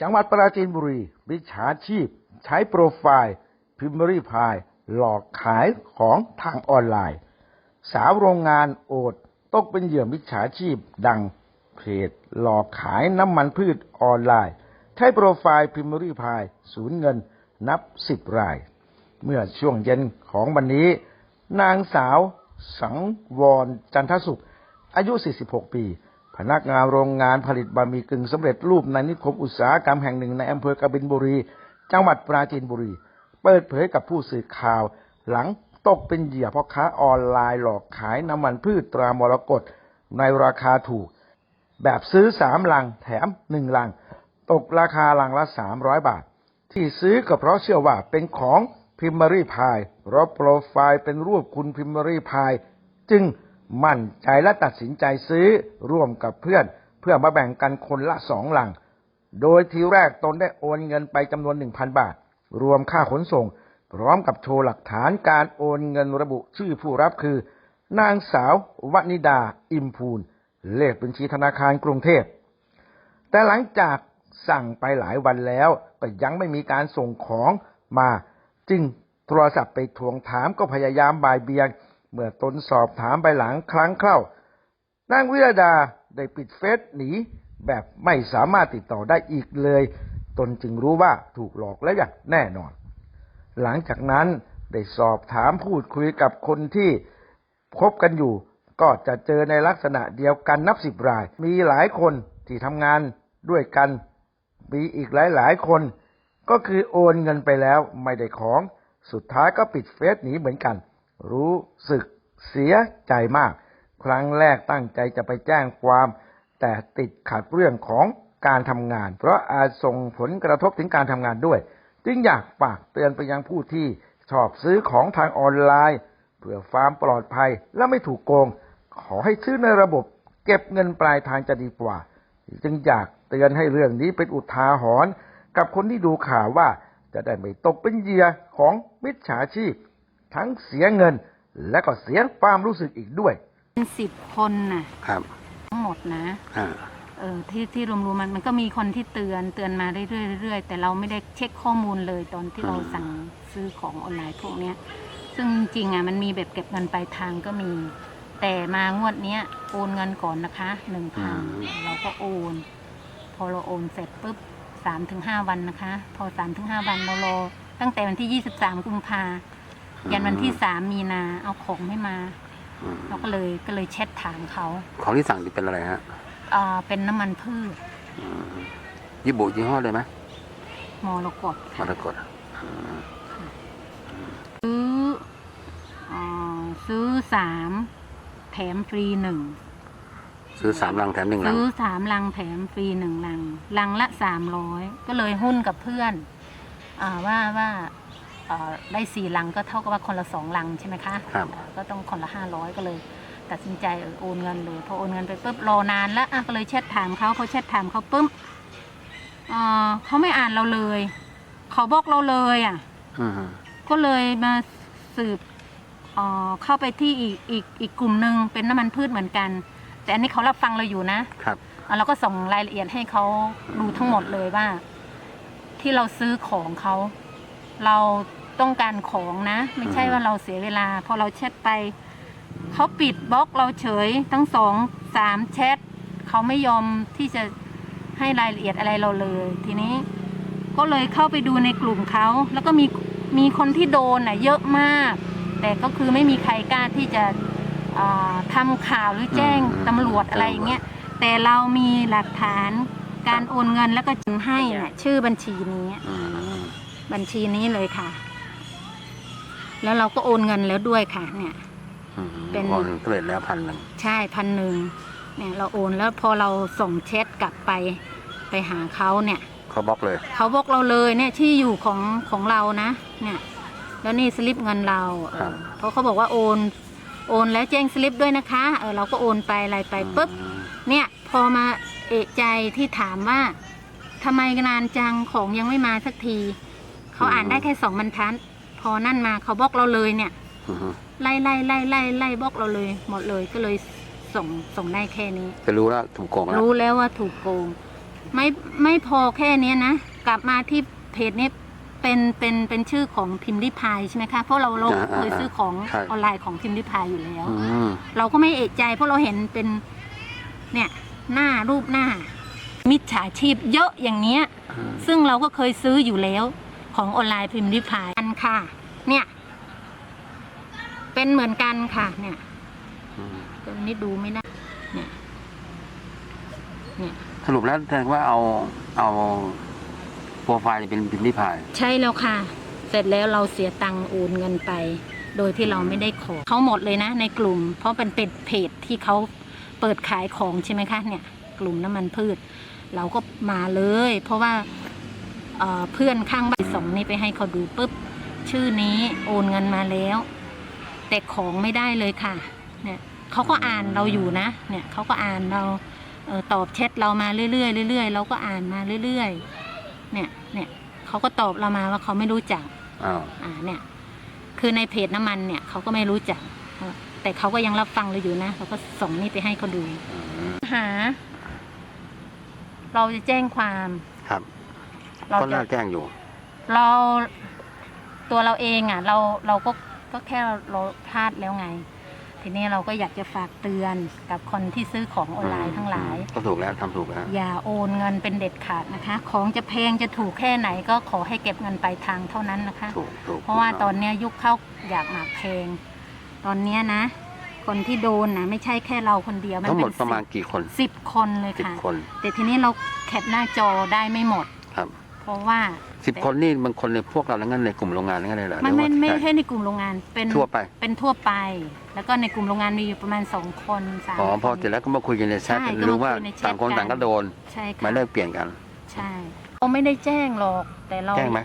จังหวัดปราจีนบุรีมิจฉาชีพ ใช้โปรไฟล์พิมพ์รีพายหลอกขายของทางออนไลน์ สาวโรงงานโอดตกเป็นเหยื่อมิจฉาชีพ ดังเพจหลอกขายน้ำมันพืชออนไลน์ ใช้โปรไฟล์พิมพ์รีพายสูญเงินนับสิบราย เมื่อช่วงเย็นของวันนี้ นางสาวสังวรจันทสุข อายุ 46 ปี พนักงานโรงงานผลิตบะหมี่กึ่งสำเร็จรูปในนิคมอุตสาหกรรมแห่งหนึ่งในอำเภอกบินบุรี จังหวัดปราจีนบุรี เปิดเผยกับผู้สื่อข่าว หลังตกเป็นเหยื่อพ่อค้าออนไลน์หลอกขายน้ำมันพืชตรามรกตในราคาถูก แบบซื้อสามลังแถมหนึ่งลัง ตกราคาลังละสามร้อยบาท ที่ซื้อก็เพราะเชื่อว่าเป็นของพิมพ์รีพายราะโปรไฟล์เป็นรูปคุณพิมพ์รีพาย จึง มั่นใจและตัดสินใจซื้อร่วมกับเพื่อน เพื่อมาแบ่งกันคนละสองหลัง โดยทีแรกตนได้โอนเงินไปจำนวน1,000บาท รวมค่าขนส่ง พร้อมกับโชว์หลักฐานการโอนเงินระบุชื่อผู้รับคือ นางสาววนิดา อิมพูลเลขบัญชีธนาคารกรุงเทพ แต่หลังจากสั่งไปหลายวันแล้วก็ยังไม่มีการส่งของมา จึงโทรศัพท์ไปทวงถามก็พยายามบ่ายเบียง เมื่อตนสอบถามไปหลังครั้งเข้านางวิรดาได้ปิดเฟซหนีแบบไม่สามารถติดต่อได้อีกเลย ตนจึงรู้ว่าถูกหลอกและอย่างแน่นอน หลังจากนั้นได้สอบถามพูดคุยกับคนที่คบกันอยู่ ก็จะเจอในลักษณะเดียวกันนับสิบราย มีหลายคนที่ทำงานด้วยกัน มีอีกหลายๆคน ก็คือโอนเงินไปแล้วไม่ได้ของ สุดท้ายก็ปิดเฟซหนีเหมือนกัน รู้สึกเสียใจมาก ครั้งแรกตั้งใจจะไปแจ้งความ แต่ติดขัดเรื่องของการทำงาน เพราะอาจส่งผลกระทบถึงการทำงานด้วย จึงอยากฝากเตือนไปยังผู้ที่ชอบซื้อของทางออนไลน์เพื่อความปลอดภัยและไม่ถูกโกง ขอให้ซื้อในระบบ เก็บเงินปลายทางจะดีกว่า จึงอยากเตือนให้เรื่องนี้เป็นอุทาหรณ์กับคนที่ดูข่าวว่าจะได้ไม่ตกเป็นเหยื่อของมิจฉาชีพ ทั้งเสียเงิน และก็เสียความรู้สึกอีกด้วย เป็นสิบคนน่ะ ครับ ทั้งหมดนะ อ่า เออที่ที่รวมๆมันมันก็มีคนที่เตือนเตือนมาเรื่อยๆเรื่อยๆแต่เราไม่ได้เช็คข้อมูลเลยตอนที่เราสั่งซื้อของออนไลน์พวกเนี้ย ซึ่งจริงๆอะมันมีแบบเก็บเงินปลายทางก็มี แต่มางวดเนี้ยโอนเงินก่อนนะคะหนึ่งพันเราก็โอน พอเราโอนเสร็จปุ๊บสามถึงห้าวันนะคะ พอสามถึงห้าวันเรารอตั้งแต่วันที่ยี่สิบสามกุมภา ยันวันที่สามมีนา เอาของไม่มาอืมเราก็เลยก็เลยแชทถามเขาของที่สั่งนี่เป็นอะไรฮะอ่าเป็นน้ำมันพืชอืมยี่บุยี่ห้อเลยไหมมรกตมรกตอืมซื้ออาซื้อสามแถมฟรีหนึ่งซื้อสามลังแถมหนึ่งลังซื้อสามลังแถมฟรีหนึ่งลังลังละสามร้อยก็เลยหุ้นกับเพื่อนอาว่าว่า อ่าได้สี่ลังก็เท่ากับว่าคนละสองลังใช่ไหมคะครับก็ต้องคนละห้าร้อยก็เลย ตัดสินใจเออโอนเงินเลยพอโอนเงินไปปุ๊บรอนานแล้วอะก็เลยแชทถามเขาพอแชทถามเขาปุ๊บอ่าเขาไม่อ่านเราเลยเขาบล็อกเราเลยอะอืมก็เลยมาสืบเอ่อเข้าไปที่อีกอีกอีกกลุ่มหนึ่งเป็นน้ำมันพืชเหมือนกัน แต่อันนี้เขารับฟังเราอยู่นะครับ อะเราก็ส่งรายละเอียดให้เขาดูทั้งหมดเลยว่า ที่เราซื้อของเขา เราต้องการของนะ ไม่ใช่อืมว่าเราเสียเวลา พอเราแชทไป เขาปิดบล็อกเราเฉยทั้งสองสามแชทเขาไม่ยอมที่จะให้รายละเอียดอะไรเราเลย ทีนี้ก็เลยเข้าไปดูในกลุ่มเขา แล้วก็มีมีคนที่โดนน่ะเยอะมาก แต่ก็คือไม่มีใครกล้าที่จะอ่าทำข่าวหรือแจ้งตำรวจอะไรอย่างเงี้ยแต่เรามีหลักฐานการโอนเงินแล้วก็จึงให้น่ะชื่อบัญชีนี้อืม บัญชีนี้เลยค่ะ แล้วเราก็โอนเงินแล้วด้วยค่ะ เนี่ยอืมเป็นโอนสำเร็จแล้วพันหนึ่งใช่พันหนึ่งเนี่ย เราโอนแล้วพอเราส่งแชทกลับไปไปหาเขาเนี่ยเขาบล็อกเลยเขาบอกเราเลยเนี่ยที่อยู่ของของเรานะ เนี่ย แล้วนี่สลิปเงินเราเอครับอเพราะเขาบอกว่าโอนโอนแล้วแจ้งสลิปด้วยนะคะเออเราก็โอนไปอะไรไปปุ๊บอืมเนี่ยพอมาเอะใจที่ถามว่าทำไมนานจังของยังไม่มาสักที เขาอ่านได้แค่สองบรรทัดพอนั่นมาเขาบอกเราเลยเนี่ยอืมไล่ไล่ไล่ไล่ไล่บอกเราเลย หมดเลยก็เลยส่งส่งได้แค่นี้จะรู้แล้วถูกโกงแล้วรู้แล้วว่าถูกโกง ไม่ไม่พอแค่เนี้ยนะกลับมาที่เพจนี้เป็นเป็นเป็นชื่อของพิมพ์ริพายใช่ไหมคะเพราะเราเราอ่าอ่าเคยซื้อของใช่ออนไลน์ของพิมพ์ริพายอยู่แล้วอืมเราก็ไม่เอะใจ เพราะเราเห็นเป็นเนี่ยหน้ารูปหน้า มิจฉาชีพเยอะอย่างเนี้ยอืมซึ่งเราก็เคยซื้ออยู่แล้ว ของออนไลน์พิมพ์ริพายอันค่ะ เนี่ย เป็นเหมือนกันค่ะ เนี่ยอืมตัวนี้ดูไม่ได้เนี่ย เนี่ย สรุปแล้วแสดงว่าเอาเอาโปรไฟล์เป็นพิมพ์ริพาย ใช่แล้วค่ะ เสร็จแล้วเราเสียตังค์โอนเงินไป โดยที่เราไม่ได้ของเขาหมดเลยนะ ในกลุ่ม เพราะเป็นเป็นเพจที่เขาเปิดขายของใช่ไหมคะเนี่ย กลุ่มน้ำมันพืช เราก็มาเลย เพราะว่า เอ่อเพื่อนข้างบ้านส่งนี่ไปให้เขาดูปุ๊บ ชื่อนี้โอนเงินมาแล้ว แต่ของไม่ได้เลยค่ะ เนี่ยเขาก็อ่านเราอยู่นะ เนี่ยเขาก็อ่านเราเออตอบแชทเรามาเรื่อยๆเรื่อยๆเราก็อ่านมาเรื่อยๆ เนี่ยเนี่ยเขาก็ตอบเรามาว่าเขาไม่รู้จักอ้าวอ่าเนี่ย คือในเพจน้ำมันเนี่ยเขาก็ไม่รู้จักเออแต่เขาก็ยังรับฟังเราอยู่นะเราก็ส่งนี่ไปให้เขาดูอืมหา เราจะแจ้งความครับ เราก็จะน่าแจ้งอยู่ เราตัวเราเองอะ เราเราก็ก็แค่เราพลาดแล้วไง ทีนี้เราก็อยากจะฝากเตือนกับคนที่ซื้อของออนไลน์ทั้งหลาย ก็ถูกแล้วทำถูกแล้ว อย่าโอนเงินเป็นเด็ดขาดนะคะ ของจะแพงจะถูกแค่ไหนก็ขอให้เก็บเงินปลายทางเท่านั้นนะคะ ถูกถูกเพราะว่าตอนเนี้ยยุคเข้าอยากหมากแพง ตอนเนี้ยนะ คนที่โดนนะไม่ใช่แค่เราคนเดียวมันทั้งหมเป็ดนประมาณกี่คนสิบคนเลยสิบค่ะ คน แต่ทีนี้เราแคปหน้าจอได้ไม่หมดครับ เพราะว่าสิบคนนี่บางคนในพวกเราทั้งนั้นในกลุ่มโรงงานทั้งนั้นเลยเหรอไม่ไม่หรือว่าไม่ใช่ใช่ในกลุ่มโรงงานเป็นทั่วไป เป็นทั่วไป แล้วก็ในกลุ่มโรงงานมีอยู่ประมาณสองคนสามอ๋อพอคนเสร็จแล้วก็มาคุยกันในแชทใช่ก็มาหรือว่าคุยในแชทต่างคนกันต่างก็โดนใช่หค่ะมายเลขเปลี่ยนกันใช่เราไม่ได้แจ้งหรอกแต่เราแจ้งไหม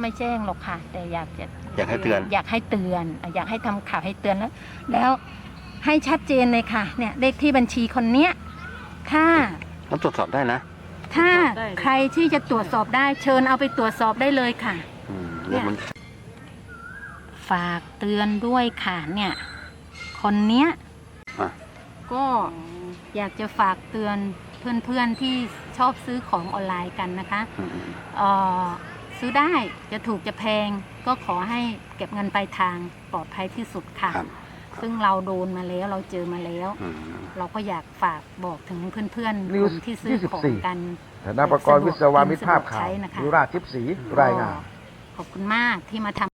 ไม่แจ้งหรอกค่ะ แต่อยากจะอยากให้เตือน อยากให้เตือนอะอยากให้ทำข่าวให้เตือนแล้ว แล้วให้ชัดเจนเลยค่ะ เนี่ยเลขที่บัญชีคนเนี้ยถ้าต้องตรวจสอบได้นะ ถ้าใครที่จะตรวจสอบได้เชิญเอาไปตรวจสอบได้เลยค่ะ อืมเนี่ยมันฝากเตือนด้วยค่ะเนี่ย คนเนี้ย อะก็อยากจะฝากเตือนเพื่อนๆที่ชอบซื้อของออนไลน์กันนะคะอืมเอ่อซื้อได้จะถูกจะแพง ก็ขอให้เก็บเงินปลายทางปลอดภัยที่สุดค่ะ ครับ ซึ่งเราโดนมาแล้วเราเจอมาแล้ว อืม เราก็อยากฝากบอกถึงเพื่อนๆ News คนที่ซื้อของ24กัน ธนประกรณ์วิศวามิตรภาพข่าวใช้นะคะ ยุราชทิพย์ศรีรายงาน ขอบคุณมากที่มาทำ